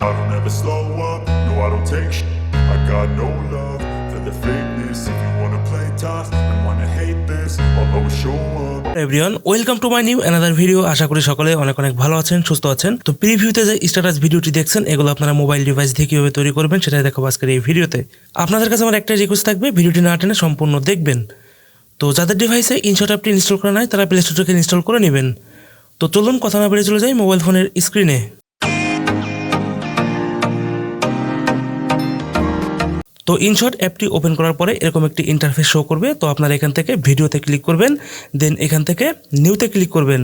I don't ever slow up, no I don't take sh- I got no love for the fakeness. If you wanna play tough and wanna hate this I'll always show up. Everyone welcome to my new another video আশা করি সকলে অনেক অনেক ভালো আছেন সুস্থ আছেন। তো প্রিভিউতে যে স্ট্যাটাস ভিডিওটি দেখছেন এগুলো আপনারা মোবাইল ডিভাইস দিয়ে কীভাবে তৈরি করবেন সেটাই দেখাবো আজকের এই ভিডিওতে আপনাদের কাছে আমার একটাই রিকোয়েস্ট থাকবে ভিডিওটি না টেনে সম্পূর্ণ দেখবেন। তো যাদের ডিভাইসে ইনশট অ্যাপটি ইনস্টল করা নাই তারা প্লে স্টোর থেকে ইনস্টল করে নেবেন। তো চলুন কথা না বেড়ে চলে যাই মোবাইল ফোনের স্ক্রিনে তো ইনশর্ট অ্যাপটি ওপেন করার পরে এরকম একটি ইন্টারফেস শো করবে। তো আপনারা এখান থেকে ভিডিওতে ক্লিক করবেন দেন এখান থেকে নিউতে ক্লিক করবেন।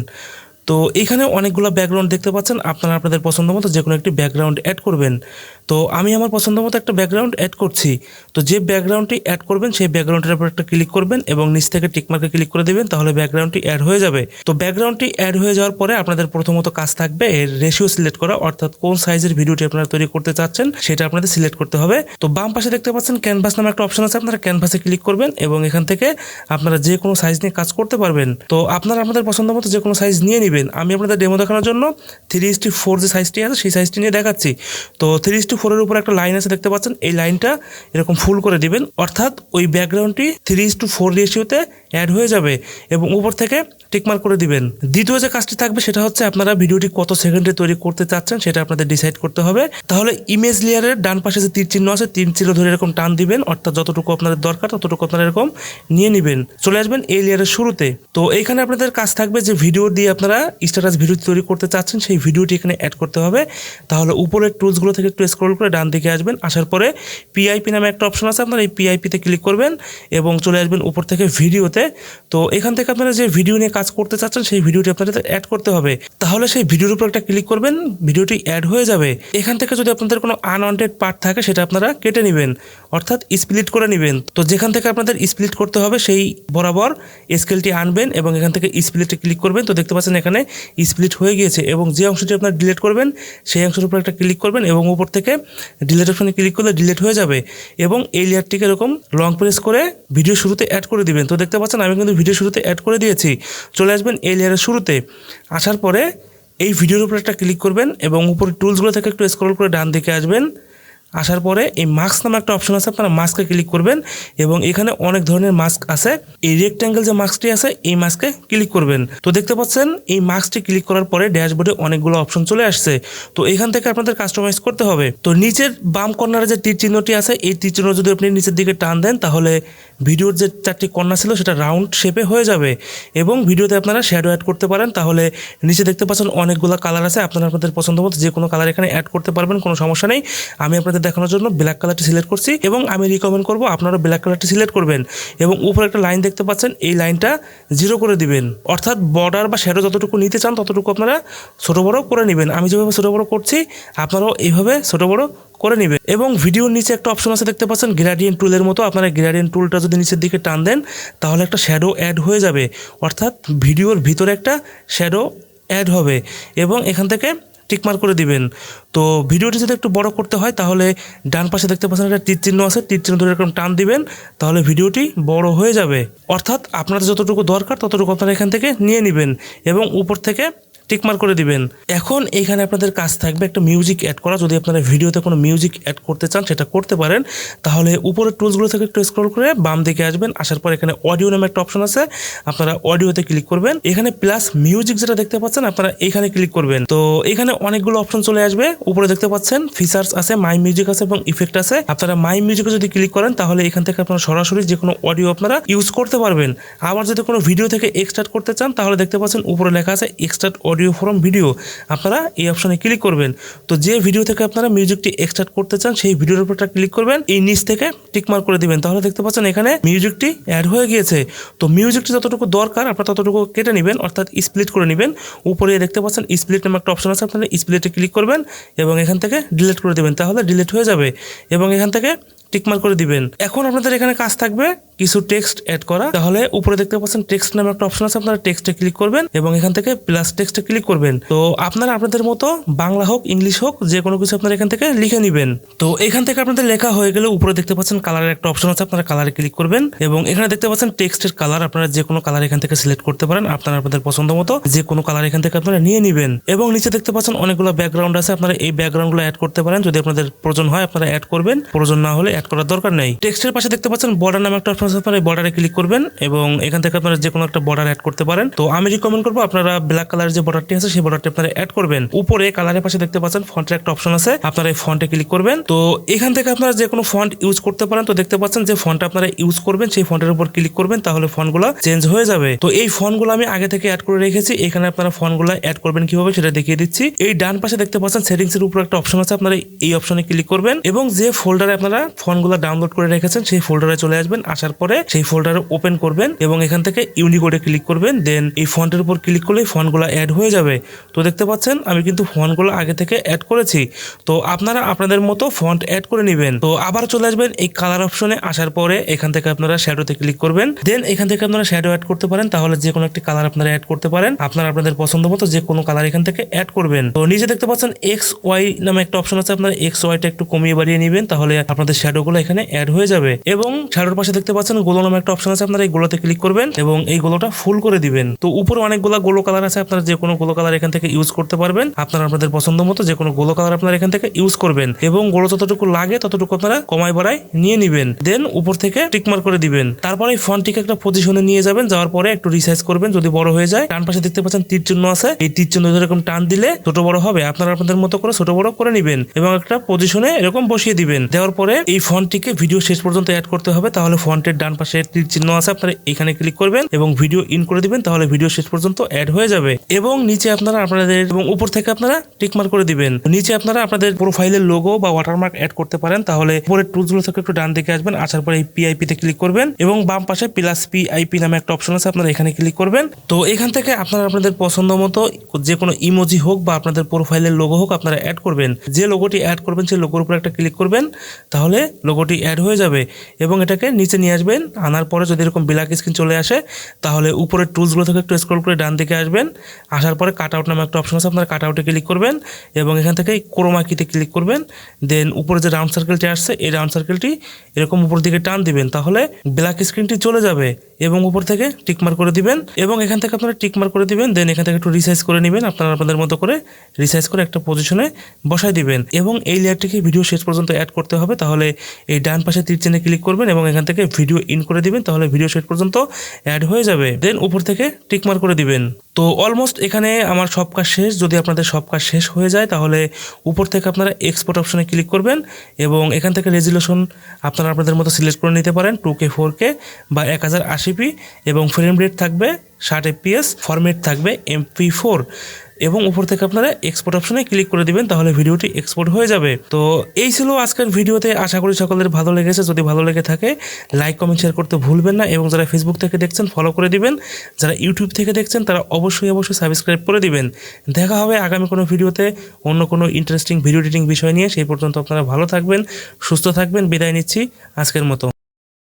তো এখানে অনেকগুলো ব্যাকগ্রাউন্ড দেখতে পাচ্ছেন। আপনারা আপনাদের পছন্দ মতো যে কোনো একটি ব্যাকগ্রাউন্ড অ্যাড করবেন। তো আমি আমার পছন্দ মতো একটা ব্যাকগ্রাউন্ড অ্যাড করছি। তো যে ব্যাকগ্রাউন্ডটি অ্যাড করবেন, সেই ব্যাকগ্রাউন্ডের উপর একটা ক্লিক করবেন এবং নিচ থেকে টিকমার্কে ক্লিক করে দেবেন, তাহলে ব্যাকগ্রাউন্ডটি অ্যাড হয়ে যাবে। তো ব্যাকগ্রাউন্ডটি অ্যাড হয়ে যাওয়ার পরে আপনাদের প্রথমত কাজ থাকবে এর রেশিও সিলেক্ট করা, অর্থাৎ কোন সাইজের ভিডিওটি আপনারা তৈরি করতে চাচ্ছেন, সেটা আপনাদের সিলেক্ট করতে হবে। তো বাম পাশে দেখতে পাচ্ছেন ক্যানভাস নামে একটা অপশন আছে, আপনারা ক্যানভাসে ক্লিক করবেন এবং এখান থেকে আপনারা যে কোনো সাইজ নিয়ে কাজ করতে পারবেন। তো আপনারা আপনাদের পছন্দ মতো যে কোনো সাইজ নিয়ে নেবেন। আমি আপনাদের ডেমো দেখানোর জন্য থ্রি ইস্টি ফোর যে সাইজটি আছে, সেই সাইজটি নিয়ে দেখাচ্ছি। তো থ্রি ইস্টি ফোরের উপর একটা লাইন আছে, দেখতে পাচ্ছেন? এই লাইনটা এরকম ফুল করে দিবেন। অর্থাৎ ওই ব্যাকগ্রাউন্ডটি থ্রি ইস টু ফোর রেশিওতে অ্যাড হয়ে যাবে এবং উপর থেকে টিকমার্ক করে দিবেন। দ্বিতীয় যে কাজটি থাকবে সেটা হচ্ছে আপনারা ভিডিওটি কত সেকেন্ডে তৈরি করতে চাচ্ছেন সেটা আপনাদের ডিসাইড করতে হবে। তাহলে ইমেজ লেয়ারের ডান পাশে যে তীর চিহ্ন আছে, তীর চিহ্ন ধরে এরকম টান দিবেন, অর্থাৎ যতটুকু আপনাদের দরকার ততটুকু আপনারা এরকম নিয়ে নেবেন। চলে আসবেন এই লেয়ারের শুরুতে। তো এইখানে আপনাদের কাজ থাকবে যে ভিডিও দিয়ে আপনারা স্ট্যাটাস ভিডিও তৈরি করতে চাচ্ছেন, সেই ভিডিওটি এখানে অ্যাড করতে হবে। তাহলে উপরের টুলসগুলো থেকে একটু স্ক্রল করে ডান দিকে আসবেন। আসার পরে পিআইপি নামে একটা অপশন আছে, আপনারা এই পিআইপিতে ক্লিক করবেন এবং চলে আসবেন উপর থেকে ভিডিওতে তো এখান থেকে আপনারা যে ভিডিও নিয়ে কাজ করতে চাচ্ছেন, সেই ভিডিওটি আপনাদের অ্যাড করতে হবে। তাহলে সেই ভিডিওর উপর একটা ক্লিক করবেন ভিডিওটি অ্যাড হয়ে যাবে। এখান থেকে যদি আপনাদের কোনো আনওয়ান্টেড পার্ট থাকে, সেটা আপনারা কেটে নেবেন, অর্থাৎ স্প্লিট করে নেবেন। তো যেখান থেকে আপনাদের স্প্লিট করতে হবে, সেই বরাবর স্কেলটি আনবেন এবং এখান থেকে স্প্লিটে ক্লিক করবেন। তো দেখতে পাচ্ছেন এখানে স্প্লিট হয়ে গিয়েছে এবং যে অংশটি আপনার ডিলিট করবেন, সেই অংশের উপর একটা ক্লিক করবেন এবং উপর থেকে ডিলেট অপশনে ক্লিক করলে ডিলিট হয়ে যাবে এবং এই লেয়ারটিকে এরকম লং প্রেস করে ভিডিও শুরুতে অ্যাড করে দিবেন। তো দেখতে পাচ্ছেন, আমি কিন্তু ভিডিও শুরুতে অ্যাড করে দিয়েছি। চলে আসবেন এই লেয়ারের শুরুতে। আসার পরে এই ভিডিওর উপর একটা ক্লিক করবেন এবং উপরে টুলসগুলো থেকে একটু স্ক্রল করে ডান দিকে আসবেন। আসার পরে এই মাস্ক নামে একটা অপশন আছে, আপনারা মাস্কে ক্লিক করবেন এবং এখানে অনেক ধরনের মাস্ক আছে। এই রেক্ট্যাঙ্গেল যে মাস্কটি আছে, এই মাস্কে ক্লিক করবেন। তো দেখতে পাচ্ছেন, এই মাস্কটি ক্লিক করার পরে ড্যাশবোর্ডে অনেকগুলো অপশন চলে আসছে। তো এখান থেকে আপনাদের কাস্টমাইজ করতে হবে। তো নিচের বাম কর্নারে যে তীর চিহ্নটি আছে, এই তীর চিহ্ন যদি আপনি নিচের দিকে টান দেন, তাহলে ভিডিওর যে চারটি কর্নার ছিল, সেটা রাউন্ড শেপে হয়ে যাবে। এবং ভিডিওতে আপনারা শ্যাডো অ্যাড করতে পারেন, তাহলে নিচে দেখতে পাচ্ছেন অনেকগুলো কালার আছে। আপনারা আপনাদের পছন্দ মতো যে কোনো কালার এখানে অ্যাড করতে পারবেন, কোনো সমস্যা নেই। আমি আপনাদের দেখানোর জন্য ব্ল্যাক কালারটি সিলেক্ট করছি এবং আমি রিকমেন্ড করব আপনারা ব্ল্যাক কালারটি সিলেক্ট করবেন এবং উপরে একটা লাইন দেখতে পাচ্ছেন, এই লাইনটা জিরো করে দিবেন। অর্থাৎ বর্ডার বা শ্যাডো যতটুকু নিতে চান ততটুকু আপনারা ছোটো বড়ো করে নেবেন। আমি যেভাবে ছোটো বড়ো করছি, আপনারাও এইভাবে ছোটো বড়ো করে নেবেন। এবং ভিডিওর নিচে একটা অপশন আছে দেখতে পাচ্ছেন গ্রেডিয়েন্ট টুলের মতো। আপনারা গ্রেডিয়েন্ট টুলটা যদি নিচের দিকে টান দেন, তাহলে একটা শ্যাডো অ্যাড হয়ে যাবে। অর্থাৎ ভিডিওর ভিতরে একটা শ্যাডো অ্যাড হবে। এবং এখান থেকে টিকমার করে দিবেন। তো ভিডিওটি যদি একটু বড় করতে হয়, তাহলে ডান পাশে দেখতে পাচ্ছেন একটা তীর চিহ্ন আছে, তীর চিহ্ন ধরে এরকম টান দিবেন, তাহলে ভিডিওটি বড় হয়ে যাবে। অর্থাৎ আপনাদের যতটুকু দরকার, ততটুকু আপনারা এখান থেকে নিয়ে নেবেন এবং উপর থেকে টিকমার করে দিবেন। এখন এখানে আপনাদের কাজ থাকবে একটা মিউজিক অ্যাড করা। যদি আপনারা ভিডিওতে কোনো মিউজিক অ্যাড করতে চান, সেটা করতে পারেন। তাহলে উপরের টুলসগুলো থেকে একটু স্ক্রল করে বাম দিকে আসবেন। আসার পর এখানে অডিও নামে একটা অপশন আছে। আপনারা অডিওতে ক্লিক করবেন। এখানে প্লাস মিউজিক যেটা দেখতে পাচ্ছেন, আপনারা এখানে ক্লিক করবেন। তো এখানে অনেকগুলো অপশন চলে আসবে। উপরে দেখতে পাচ্ছেন ফিচার্স আছে মাই মিউজিক আছে এবং ইফেক্ট আছে। আপনারা মাই মিউজিকে যদি ক্লিক করেন, তাহলে এখান থেকে আপনারা সরাসরি যে কোনো অডিও আপনারা ইউজ করতে পারবেন। আবার যদি কোনো ভিডিও থেকে এক্সট্রাক্ট করতে চান, তাহলে দেখতে পাচ্ছেন উপরে লেখা আছে এক্সট্রাক্ট অডিও ফ্রম ভিডিও আপনারা এই অপশনে ক্লিক করবেন। তো যে ভিডিও থেকে আপনারা মিউজিকটি এক্সট্রাক্ট করতে চান, সেই ভিডিওর উপর ক্লিক করবেন। এই নিচ থেকে টিকমার্ক করে দিবেন। তাহলে দেখতে পাচ্ছেন এখানে মিউজিকটি অ্যাড হয়ে গিয়েছে। তো মিউজিকটি যতটুকু দরকার, আপনারা ততটুকু কেটে নেবেন, অর্থাৎ স্প্লিট করে নেবেন। উপরে দেখতে পাচ্ছেন স্প্লিট নামে একটা অপশন আছে, আপনারা স্প্লিটে ক্লিক করবেন এবং এখান থেকে ডিলিট করে দেবেন। তাহলে ডিলিট হয়ে যাবে এবং এখান থেকে টিকমার করে দিবেন। এখন আপনাদের এখানে কাজ থাকবে কিছু টেক্সট অ্যাড করা। তাহলে উপরে দেখতে পাচ্ছেন টেক্সট নামে একটা অপশন আছে, আপনারা টেক্সটে ক্লিক করবেন এবং এখান থেকে প্লাস টেক্সটে ক্লিক করবেন। তো আপনারা আপনাদের মতো বাংলা হোক, ইংলিশ হোক, যে কোনো কিছু আপনারা এখান থেকে লিখে নেবেন। তো এখান থেকে আপনাদের লেখা হয়ে গেলে উপরে দেখতে পাচ্ছেন কালারের একটা অপশন আছে, আপনারা কালারে ক্লিক করবেন এবং এখানে দেখতে পাচ্ছেন টেক্সটের কালার আপনারা যে কোনো কালার এখান থেকে সিলেক্ট করতে পারেন, আপনারা আপনাদের পছন্দ মতো যে কোনো কালার এখান থেকে আপনারা নিয়ে নেবেন। এবং নিচে দেখতে পাচ্ছেন অনেকগুলো ব্যাকগ্রাউন্ড আছে, আপনারা এই ব্যাকগ্রাউন্ডগুলো অ্যাড করতে পারেন, যদি আপনাদের প্রয়োজন হয় আপনারা অ্যাড করবেন, প্রয়োজন না হলে অ্যাড করার দরকার নেই। টেক্সটের পাশে দেখতে পাচ্ছেন বর্ডার নামে একটা অপশন আছে, আপনারা বর্ডারে ক্লিক করবেন এবং এখান থেকে আপনারা যে কোনো একটা বর্ডার অ্যাড করতে পারেন। তো আমি রিকমেন্ড করব আপনারা ব্ল্যাক কালার যে বর্ডারটি আছে, সেই বর্ডারটি আপনারা অ্যাড করবেন। উপরে কালারের পাশে দেখতে পাচ্ছেন ফন্টের একটা অপশন আছে, আপনারা এই ফন্টে ক্লিক করবেন। তো এখান থেকে আপনারা যে কোনো ফন্ট ইউজ করতে পারেন, তো দেখতে পাচ্ছেন যে ফন্ট আপনারা ইউজ করবেন, সেই ফন্টের উপর ক্লিক করবেন, তাহলে ফন্টগুলো চেঞ্জ হয়ে যাবে। তো এই ফন্টগুলো আমি আগে থেকে অ্যাড করে রেখেছি, এখানে আপনারা ফন্টগুলো অ্যাড করবেন কীভাবে সেটা দেখিয়ে দিচ্ছি। এই ডান পাশে দেখতে পাচ্ছেন সেটিংস এর উপর একটা অপশন আছে, আপনারা এই অপশনে ক্লিক করবেন এবং যে ফোল্ডারে আপনারা ফন্টগুলো ডাউনলোড করে রেখেছেন, সেই ফোল্ডারে চলে আসবেন, আসার পরে সেই ফোল্ডারে ওপেন করবেন এবং এখান থেকে ইউনিকোডে ক্লিক করবেন দেন এই ফন্টের উপর ক্লিক করলে ফন্টগুলো অ্যাড হয়ে যাবে। তো দেখতে পাচ্ছেন, আমি কিন্তু ফন্টগুলো আগে থেকে অ্যাড করেছি। তো আপনারা আপনাদের মতো ফন্ট অ্যাড করে নেবেন। তো আবার চলে আসবেন এই কালার অপশনে আসার পরে এখান থেকে আপনারা শ্যাডোতে ক্লিক করবেন। দেন এখান থেকে আপনারা শ্যাডো অ্যাড করতে পারেন, তাহলে যে কোনো একটি কালার আপনারা অ্যাড করতে পারেন। আপনারা আপনাদের পছন্দ মতো যে কোনো কালার এখান থেকে অ্যাড করবেন। তো নিচে দেখতে পাচ্ছেন এক্স ওয়াই নামে একটা অপশন আছে, আপনারা এক্স ওয়াইটা একটু কমিয়ে বাড়িয়ে নেবেন, তাহলে আপনাদের শ্যাডোগুলো এখানে অ্যাড হয়ে যাবে। এবং শ্যাডোর পাশে দেখতে পাচ্ছেন গোলো নামে একটা অপশন আছে, আপনারা এই গোলোতে ক্লিক করবেন এবং এই গোলোটা ফুল করে দিবেন। তো উপরে অনেকগুলো গোলো কালার আছে, আপনারা যে কোনো গোলো কালার এখান থেকে ইউজ করতে পারবেন। আপনারা আপনাদের পছন্দ মতো যে কোনো গোলো কালার আপনারা এখান থেকে ইউজ করবেন। এবং গোলো যতটুকু লাগে ততটুকু আপনারা কমাই বাড়াই নিয়ে নিবেন। দেন উপর থেকে টিকমার করে দিবেন। তারপরে এই ফন্টটিকে একটা পজিশনে নিয়ে যাবেন। যাওয়ার পরে একটু রিসাইজ করবেন। যদি বড় হয়ে যায়, ডান পাশে দেখতে পাচ্ছেন তীর চিহ্ন আছে। এই তীর চিহ্ন এরকম টান দিলে ছোট বড় হবে। আপনারা আপনাদের মতো করে ছোট বড় করে নিবেন। এবং একটা পজিশনে এরকম বসিয়ে দিবেন। দেওয়ার পরে এই ফন্টটিকে ভিডিও শেষ পর্যন্ত অ্যাড করতে হবে। তাহলে ফন্টের ডান পাশে তীর চিহ্ন আছে। আপনারা এখানে ক্লিক করবেন এবং ভিডিও ইন করে দিবেন। তাহলে ভিডিও শেষ পর্যন্ত অ্যাড হয়ে যাবে। এবং নিচে আপনারা আপনাদের এবং উপর থেকে আপনারা টিকমার্ক করে দিবেন। নিচে আপনারা আপনাদের প্রোফাইলের লোগো বা ওয়াটারমার্ক অ্যাড করতে পারেন, তাহলে উপরের টুলসগুলো থেকে একটু ডান দিকে আসবেন, আসার পরে এই পিআইপি তে ক্লিক করবেন এবং বাম পাশে প্লাস পিআইপি নামে একটা অপশন আছে, আপনারা এখানে ক্লিক করবেন। তো এখান থেকে আপনারা আপনাদের পছন্দ মতো যে কোনো ইমোজি হোক বা আপনাদের প্রোফাইলের লোগো হোক আপনারা অ্যাড করবেন। যে লোগোটি অ্যাড করবেন, সেই লোগোর উপর একটা ক্লিক করবেন, তাহলে লোগোটি অ্যাড হয়ে যাবে এবং এটাকে নিচে নিয়ে আসবেন। আনার পরে যদি এরকম ব্ল্যাক স্ক্রিন চলে আসে, তাহলে উপরের টুলসগুলো থেকে একটু স্ক্রল করে ডান দিকে আসবেন। আসার পরে কাট আউট নামে একটা অপশন আছে, আপনারা কাট আউটে ক্লিক করবেন এবং এখান থেকে ক্রোমা কিতে ক্লিক করবেন। দেন উপরে যে রাউন্ড সার্কেলটি আসছে, এই রাউন্ড সার্কেলটি এরকম উপর দিকে টান দিবেন, তাহলে ব্ল্যাক স্ক্রিনটি চলে যাবে। এবং উপর থেকে টিকমার করে দিবেন এবং এখান থেকে আপনারা টিকমার করে দিবেন দেন এখান থেকে একটু রিসাইজ করে নেবেন, আপনারা আপনাদের মতো করে রিসাইজ করে একটা পজিশনে বসাই দিবেন। এবং এই লেয়ারটিকে ভিডিও শেষ পর্যন্ত অ্যাড করতে হবে, তাহলে এই ডান পাশে তীর চিহ্নে ক্লিক করবেন এবং এখান থেকে ভিডিও ইন করে দিবেন, তাহলে ভিডিও শেষ পর্যন্ত অ্যাড হয়ে যাবে। দেন উপর থেকে টিকমার করে দিবেন। তো অলমোস্ট এখানে আমার সব কাজ শেষ। যদি আপনাদের সব কাজ শেষ হয়ে যায়, তাহলে উপর থেকে আপনারা এক্সপোর্ট অপশনে ক্লিক করবেন এবং এখান থেকে রেজুলেশন আপনারা আপনাদের মতো সিলেক্ট করে নিতে পারেন টু কে ফোর কে বা এক হাজার আশি পি এবং ফ্রেম রেট থাকবে ষাট এফপিএস ফরম্যাট থাকবে এমপি ফোর এবং উপর থেকে আপনারা এক্সপোর্ট অপশনে ক্লিক করে দিবেন, তাহলে ভিডিওটি এক্সপোর্ট হয়ে যাবে। তো এই ছিল আজকের ভিডিওতে, আশা করি সকলের ভালো লেগেছে। যদি ভালো লেগে থাকে লাইক কমেন্ট শেয়ার করতে ভুলবেন না এবং যারা ফেসবুক থেকে দেখছেন ফলো করে দিবেন। যারা ইউটিউব থেকে দেখছেন, তারা অবশ্যই অবশ্যই সাবস্ক্রাইব করে দিবেন। দেখা হবে আগামী কোনো ভিডিওতে অন্য কোনো ইন্টারেস্টিং ভিডিও এডিটিং বিষয় নিয়ে। সেই পর্যন্ত আপনারা ভালো থাকবেন, সুস্থ থাকবেন। বিদায় নিচ্ছি আজকের মতো।